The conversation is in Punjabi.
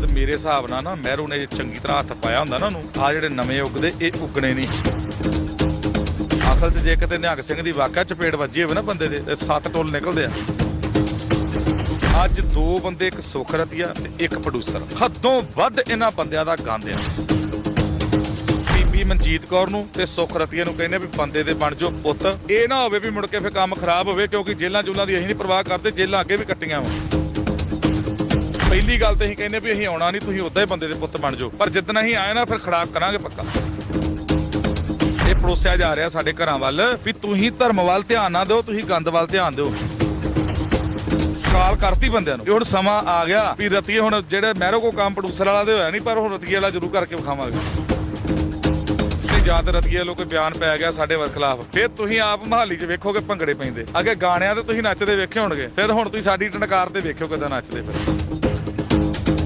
ਸ਼ਾਇਦ ਮੇਰੇ ਹਿਸਾਬ ਨਾਲ ਨਾ ਮਹਿਰੂ ਨੇ ਚੰਗੀ ਤਰ੍ਹਾਂ ਹੱਥ ਪਾਇਆ ਹੁੰਦਾ ਨਾ ਉਹਨੂੰ ਆ ਜਿਹੜੇ ਨਵੇਂ ਉੱਗਦੇ, ਇਹ ਉੱਗਣੇ ਨਹੀਂ। ਅਸਲ 'ਚ ਜੇ ਕਿਤੇ ਨਿਹੰਗ ਸਿੰਘ ਦੀ ਵਾਕਿਆ ਚਪੇੜ ਵੱਜੀ ਹੋਵੇ ਨਾ ਬੰਦੇ ਦੇ, ਤੇ ਸੱਤ ਟੋਲ ਨਿਕਲਦੇ ਆ। ਅੱਜ ਦੋ ਬੰਦੇ, ਇੱਕ ਸੁਖ ਰਤੀਆ ਤੇ ਇੱਕ ਪ੍ਰੋਡਿਊਸਰ ਹੱਦੋਂ ਵੱਧ ਇਹਨਾਂ ਬੰਦਿਆਂ ਦਾ ਗੰਦ ਆ। ਬੀਬੀ ਮਨਜੀਤ ਕੌਰ ਨੂੰ ਤੇ ਸੁਖ ਰਤੀਆ ਨੂੰ ਕਹਿੰਦੇ ਵੀ ਬੰਦੇ ਦੇ ਬਣ ਜਾਓ ਪੁੱਤ। ਇਹ ਨਾ ਹੋਵੇ ਵੀ ਮੁੜ ਕੇ ਫੇ ਕੰਮ ਖਰਾਬ ਹੋਵੇ, ਕਿਉਂਕਿ ਜੇਲਾਂ ਜੁਲਾਂ ਦੀ ਅਸੀਂ ਨਹੀਂ ਪਰਵਾਹ ਕਰਦੇ, ਜੇਲਾਂ ਅੱਗੇ ਵੀ ਕੱਟੀਆਂ ਵਾ। ਪਹਿਲੀ ਗੱਲ ਤੇ ਅਸੀਂ ਕਹਿੰਦੇ ਵੀ ਅਸੀਂ ਆਉਣਾ ਨਹੀਂ, ਤੁਸੀਂ ਉਦਾਂ ਹੀ ਬੰਦੇ ਦੇ ਪੁੱਤ ਬਣ ਜਾਓ। ਪਰ ਜਿੱਦਣ ਅਸੀਂ ਆਏ ਨਾ, ਫਿਰ ਖੜਾਕ ਕਰਾਂਗੇ ਪੱਕਾ। ਇਹ ਪਰੋਸਿਆ ਜਾ ਰਿਹਾ ਸਾਡੇ ਘਰਾਂ ਵੱਲ ਵੀ ਤੁਸੀਂ ਧਰਮ ਵੱਲ ਧਿਆਨ ਨਾ ਦਿਓ, ਤੁਸੀਂ ਗੰਦ ਵੱਲ ਧਿਆਨ ਦਿਓ। ਕਾਲ ਕਰਤੀ ਬੰਦਿਆਂ ਨੂੰ। ਵੀ ਹੁਣ ਸਮਾਂ ਆ ਗਿਆ ਵੀ ਰਤੀਏ ਹੁਣ ਜਿਹੜੇ ਮਹਿਰੋ ਕੋ ਕੰਮ ਪ੍ਰੋਡਿਊਸਰ ਵਾਲਾ ਤੇ ਹੋਇਆ ਨਹੀਂ, ਪਰ ਹੁਣ ਰਤੀਏ ਵਾਲਾ ਜ਼ਰੂਰ ਕਰਕੇ ਵਿਖਾਵਾਂਗੇ। ਤੇ ਜਾਂ ਤੇ ਰਤੀਏ ਵੱਲੋਂ ਕੋਈ ਬਿਆਨ ਪੈ ਗਿਆ ਸਾਡੇ ਵਰ ਖਿਲਾਫ। ਫਿਰ ਤੁਸੀਂ ਆਪ ਮਹਾਲੀ 'ਚ ਵੇਖੋਗੇ ਭੰਗੜੇ ਪੈਂਦੇ। ਅੱਗੇ ਗਾਣਿਆਂ ਤੇ ਤੁਸੀਂ ਨੱਚਦੇ ਵੇਖੇ ਹੋਣਗੇ। ਫਿਰ ਹੁਣ ਤੁਸੀਂ ਸਾਡੀ ਟਨਕਾਰ ਤੇ ਵੇਖਿਓ ਕਿਦਾਂ ਨੱਚਦੇ ਫਿਰ।